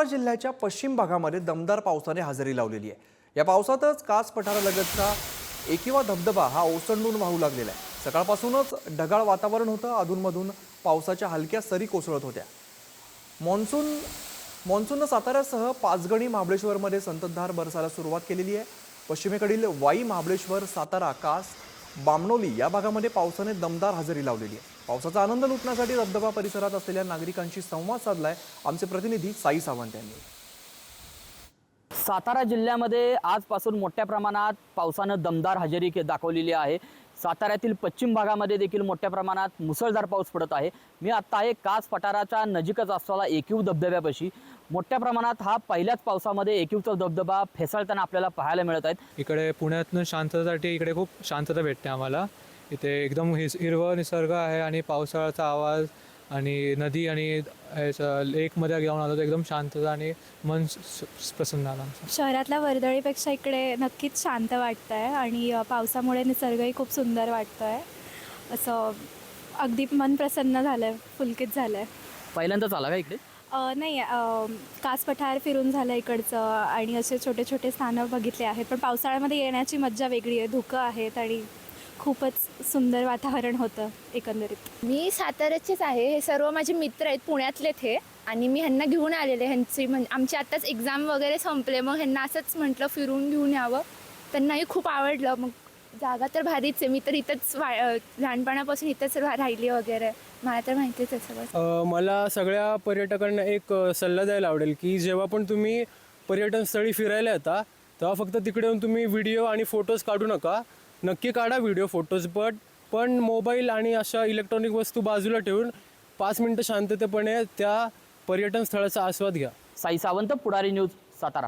सातारा जिल्ह्याच्या पश्चिम भागामध्ये दमदार पावसाने हजेरी लावलेली आहे. या पावसातच कास पठारालगतचा एकिवा धबधबा हा ओसंडून वाहू लागलेला आहे. सकाळपासूनच ढगाळ वातावरण होतं. अधूनमधून पावसाच्या हलक्या सरी कोसळत होत्या. मान्सून मान्सूननं साताऱ्यासह पाचगणी महाबळेश्वरमध्ये संततधार बरसायला सुरुवात केलेली आहे. पश्चिमेकडील वाई महाबळेश्वर सातारा कास बामणोली या भागामध्ये पावसाने दमदार हजेरी लावलेली आहे. पावसाचा आनंद लुटण्यासाठी धबधबा परिसरात असलेल्या नागरिकांशी संवाद साधलाय आमचे प्रतिनिधी साई सावंत यांनी. सातारा जिल्ह्यामध्ये आजपासून मोठ्या प्रमाणात पावसानं दमदार हजेरी के- दाखवलेली आहे. साताऱ्यातील पश्चिम भागामध्ये देखील मोठ्या प्रमाणात मुसळधार पाऊस पडत आहे. मी आत्ता आहे कास पठाराच्या नजीकच असलेला एकयूव धबधब्यापाशी. मोठ्या प्रमाणात हा पहिल्याच पावसामध्ये एकयूवचा धबधबा फेसाळताना आपल्याला पाहायला मिळत आहेत. इकडे पुण्यातनं शांततेसाठी इकडे खूप शांतता भेटते आम्हाला. इथे एकदम हिस हिरवं निसर्ग आहे आणि पावसाळ्याचा आवाज आणि नदी आणि याचं लेकमध्ये जाऊन आलो तर एकदम शांतता आणि मन प्रसन्न आलं आमचं. शहरातल्या वर्दळीपेक्षा इकडे नक्कीच शांत वाटतं आहे आणि पावसामुळे निसर्गही खूप सुंदर वाटतो आहे असं अगदी मन प्रसन्न झालं आहे पुलकित झालं आहे पहिल्यांदाच आला का इकडे? नाही कास पठार फिरून झालं इकडचं आणि असे छोटे छोटे स्थानं बघितले आहेत. पण पावसाळ्यामध्ये येण्याची मज्जा वेगळी आहे धुकं आहेत आणि खूपच सुंदर वातावरण होतं एकंदरीत. मी साताऱ्याचेच आहे. हे सर्व माझे मित्र आहेत पुण्यातलेच हे. आणि मी ह्यांना घेऊन आलेले ह्यांची म्हणजे आमची आत्ताच एक्झाम वगैरे संपले. मग ह्यांना असंच म्हटलं फिरून घेऊन यावं. त्यांनाही खूप आवडलं. मग जागा तर भारीच आहे. मी तर इथंच वा लहानपणापासून इथंच रा- राहिली वगैरे. मला तर माहितीच आहे सगळं. अ, मला सगळ्या पर्यटकांना एक सल्ला द्यायला आवडेल की जेव्हा पण तुम्ही पर्यटन स्थळी फिरायला येता तेव्हा फक्त तिकडे येऊन तुम्ही व्हिडिओ आणि फोटोज काढू नका. नक्की काढा व्हिडिओ फोटोज बट पण मोबाईल आणि अशा इलेक्ट्रॉनिक वस्तू बाजूला ठेवून पाच मिनटं शांततेपणे त्या पर्यटन स्थळाचा आस्वाद घ्या. साई सावंत पुढारी न्यूज सातारा.